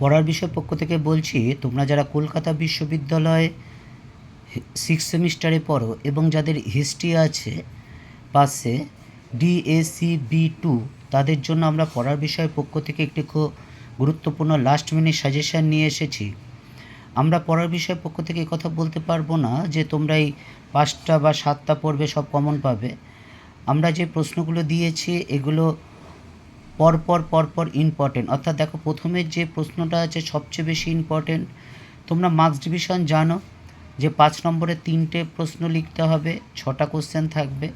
পড়ার বিষয় পক্ষ থেকে বলছি, তোমরা যারা কলকাতা বিশ্ববিদ্যালয়ে সিক্স সেমিস্টারে পড়ো এবং যাদের হিস্ট্রি আছে পাশে ডিএসি বি টু তাদের জন্য আমরা পড়ার বিষয়ের পক্ষ থেকে একটি খুব গুরুত্বপূর্ণ লাস্ট মিনিট সাজেশান নিয়ে এসেছি। আমরা পড়ার বিষয়ের পক্ষ থেকে কথা বলতে পারব না যে তোমরা এই পাঁচটা বা সাতটা পড়বে সব কমন পাবে। আমরা যে প্রশ্নগুলো দিয়েছি, এগুলো পরপর পরপর ইম্পর্টেন্ট অর্থাৎ দেখো প্রথমে যে প্রশ্নটা আছে সবচেয়ে বেশি ইম্পর্টেন্ট তোমরা মার্কস ডিভিশন জানো যে পাঁচ নম্বরে তিনটে প্রশ্ন লিখতে হবে, ছটা কোশ্চেন থাকবে,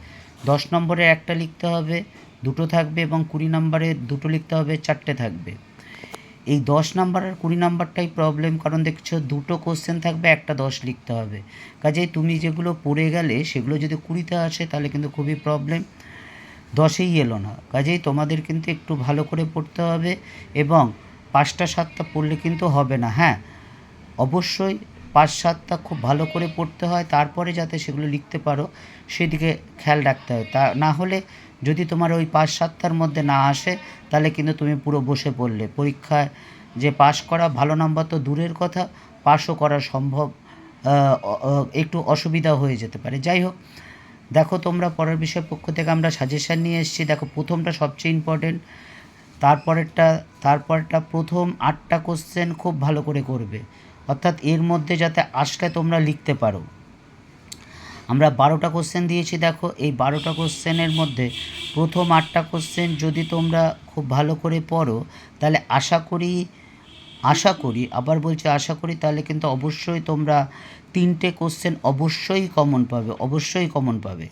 দশ নম্বরে একটা লিখতে হবে, দুটো থাকবে এবং কুড়ি নম্বরে দুটো লিখতে হবে, চারটে থাকবে। এই দশ নাম্বার আর কুড়ি নাম্বারটাই প্রবলেম কারণ দেখছ দুটো কোশ্চেন থাকবে, একটা দশ লিখতে হবে। কাজেই তুমি যেগুলো পড়ে গেলে সেগুলো যদি কুড়িতে আসে তাহলে কিন্তু খুবই প্রবলেম দশেই এলো না। কাজেই তোমাদের কিন্তু একটু ভালো করে পড়তে হবে এবং পাঁচটা সাতটা পড়লে কিন্তু হবে না হ্যাঁ? অবশ্যই পাঁচ সাতটা খুব ভালো করে পড়তে হয়, তারপরে যাতে সেগুলো লিখতে পারো, সেদিকে খেয়াল রাখতে হয়। তা না হলে যদি তোমার ওই পাঁচ সাতটার মধ্যে না আসে, তাহলে কিন্তু তুমি পুরো বসে পড়লে। পরীক্ষায় যে পাশ করা ভালো নাম্বার তো দূরের কথা, পাশও করা সম্ভব একটু অসুবিধা হয়ে যেতে পারে। যাই হোক দেখো তোমরা পরের বিষয় পক্ষ থেকে আমরা সাজেশান নিয়ে এসেছি। দেখো প্রথমটা সবচেয়ে ইম্পর্টেন্ট তারপরেরটা, তারপরটা প্রথম আটটা কোশ্চেন খুব ভালো করে করবে। অর্থাৎ এর মধ্যে যাতে আসলে তোমরা লিখতে পারো। আমরা বারোটা কোশ্চেন দিয়েছি, দেখো। এই বারোটা কোশ্চেনের মধ্যে প্রথম আটটা কোশ্চেন যদি তোমরা খুব ভালো করে পড়ো, তাহলে আশা করি আশা করি। আবার বলছি আশা করি, তাহলে কিন্তু অবশ্যই তোমরা তিনটে কোশ্চেন অবশ্যই কমন পাবে, অবশ্যই কমন পাবে।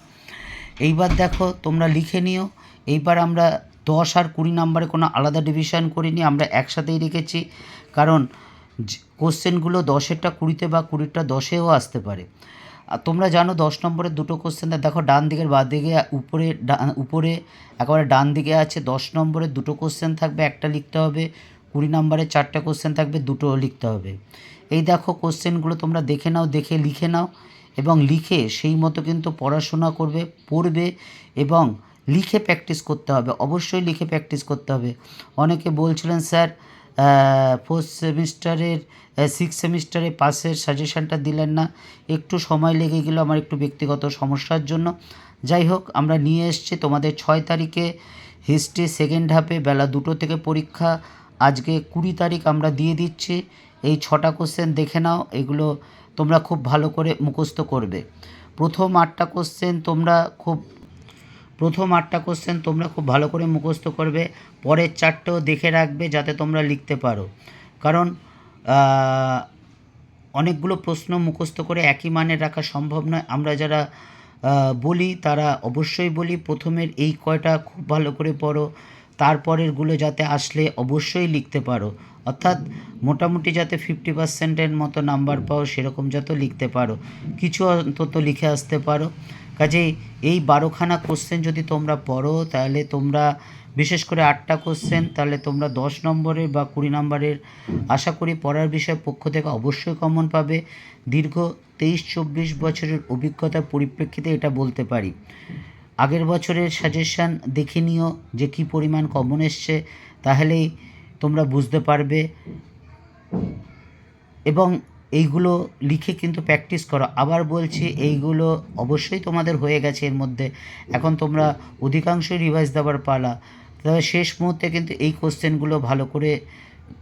এইবার দেখো, তোমরা লিখে নিও। এইবার আমরা দশ আর কুড়ি নাম্বারে কোনো আলাদা ডিভিশন করিনি, আমরা একসাথেই রেখেছি। কারণ কোশ্চেনগুলো দশেরটা কুড়িতে বা কুড়িটা দশেও আসতে পারে। আর তোমরা জানো, দশ নম্বরের দুটো কোশ্চেন দেখো, ডান দিকের বাঁ দিকে, উপরে ডা- উপরে একেবারে ডান দিকে আছে, দশ নম্বরের দুটো কোশ্চেন থাকবে, একটা লিখতে হবে। কুড়ি নম্বরে চারটে কোশ্চেন থাকবে, দুটো লিখতে হবে। এই দেখো কোশ্চেনগুলো তোমরা দেখে নাও, দেখে লিখে নাও এবং লিখে সেই মতো কিন্তু পড়াশোনা করবে, পড়বে এবং লিখে প্র্যাকটিস করতে হবে, অবশ্যই লিখে প্র্যাকটিস করতে হবে। অনেকে বলছিলেন, স্যার ফোর্থ সেমিস্টারের সিক্স সেমিস্টারে পাসের সাজেশানটা দিলেন না। একটু সময় লেগে গেলো আমার একটু ব্যক্তিগত সমস্যার জন্য। যাই হোক, আমরা নিয়ে এসেছি তোমাদের ছয় তারিখে হিস্ট্রি সেকেন্ড হাফে বেলা দুটো থেকে পরীক্ষা। আজকে কুড়ি তারিখ আমরা দিয়ে দিচ্ছি। এই ছটা কোশ্চেন দেখে নাও, এগুলো তোমরা খুব ভালো করে মুখস্থ করবে। প্রথম আটটা কোশ্চেন তোমরা খুব, প্রথম আটটা কোশ্চেন তোমরা খুব ভালো করে মুখস্থ করবে। পরের চারটেও দেখে রাখবে যাতে তোমরা লিখতে পারো। কারণ অনেকগুলো প্রশ্ন মুখস্থ করে একই মানের রাখা সম্ভব নয়। আমরা যারা বলি তারা অবশ্যই বলি। প্রথমের এই কয়টা খুব ভালো করে পড়ো। তারপরেরগুলো যাতে আসলে অবশ্যই লিখতে পারো। অর্থাৎ মোটামুটি যাতে ফিফটি পার্সেন্টের মতো নাম্বার পাও, সেরকম যাতে লিখতে পারো। কিছু অন্তত লিখে আসতে পারো। কাজেই এই বারোখানা কোশ্চেন যদি তোমরা পড়ো, তাহলে তোমরা বিশেষ করে আটটা কোশ্চেন তাহলে তোমরা দশ নম্বরের বা কুড়ি নম্বরের আশা করি পড়ার বিষয় পক্ষ থেকে অবশ্যই কমন পাবে। দীর্ঘ তেইশ চব্বিশ বছরের অভিজ্ঞতার পরিপ্রেক্ষিতে এটা বলতে পারি। আগের বছরের সাজেশান দেখে নিও যে কী পরিমাণ কমন এসছে, তাহলেই তোমরা বুঝতে পারবে। এবং এইগুলো লিখে কিন্তু প্র্যাকটিস করো। আবার বলছি, এইগুলো অবশ্যই তোমাদের হয়ে গেছে এর মধ্যে। এখন তোমরা অধিকাংশই রিভাইজ দেওয়ার পালা। তবে শেষ মুহূর্তে কিন্তু এই কোশ্চেনগুলো ভালো করে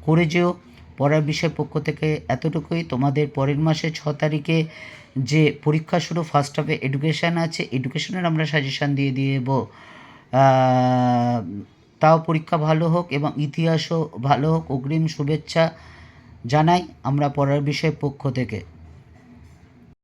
করে যেও। পড়ার বিষয় পক্ষ থেকে এতটুকুই। তোমাদের পরের মাসে ছ তারিখে যে পরীক্ষা শুরু ফার্স্ট হাফে এডুকেশান আছে এডুকেশনের আমরা সাজেশান দিয়ে দিয়ে দেবো তাও পরীক্ষা ভালো হোক এবং ইতিহাসও ভালো হোক, অগ্রিম শুভেচ্ছা জানাই আমরা পড়ার বিষয়ের পক্ষ থেকে।